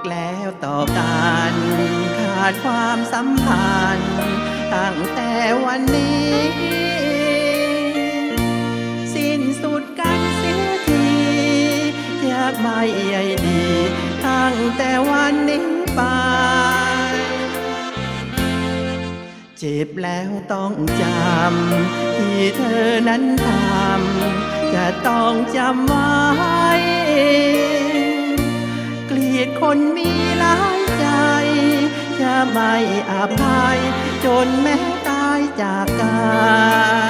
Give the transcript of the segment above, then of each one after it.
กแล้วต่อกันขาดความสัมพันธ์ตั้งแต่วันนี้ สิ้นสุดกันเสียทีอยากไม่ใยดีตั้งแต่วันนี้ไปเจ็บแล้วต้องจำที่เธอนั้นทำจะต้องจำไว้ ยดคนมีหลายใจ จะไม่อภัย จนแม้ตายจากกั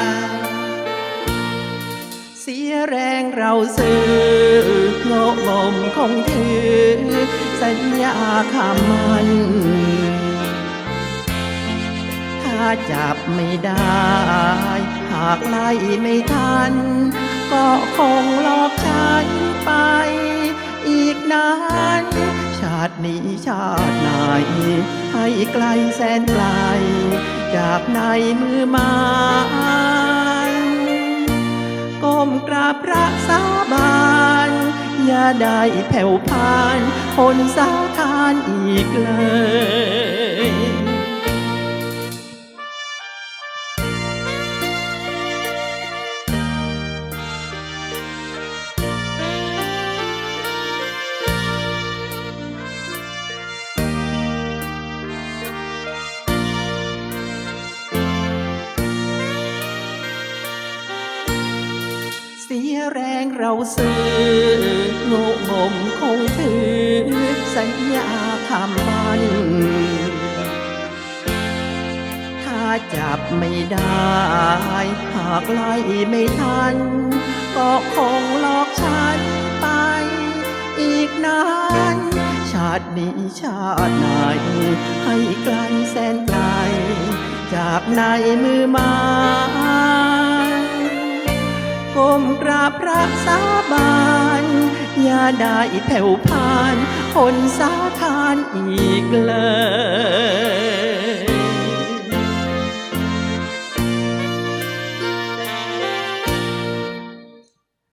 นเสียแรงเราซื้อโงกงมคงถือ สัญญาคำมันถ้าจับไม่ได้ หากไล่ไม่ทัน ก็คงหลอกฉันไปอีกนานาตินี้ชาติไหน ให้ไกลแสนไกล จากในมือมานก้มกราบพระสาบาน อย่าได้แผ่วพาน คนสาทานอีกเลย เราซื้อโง่งมคงถือสัญญาคำมันถ้าจับไม่ได้ หากไล่ไม่ทัน ก็คงหลอกฉันไปอีกนานชาตินี้ชาติไหน ให้ไกลแสนไกลจากในมือมา ก้มกราบพระสาบานอย่าได้แผ่วพานคนสาทานอีกเลย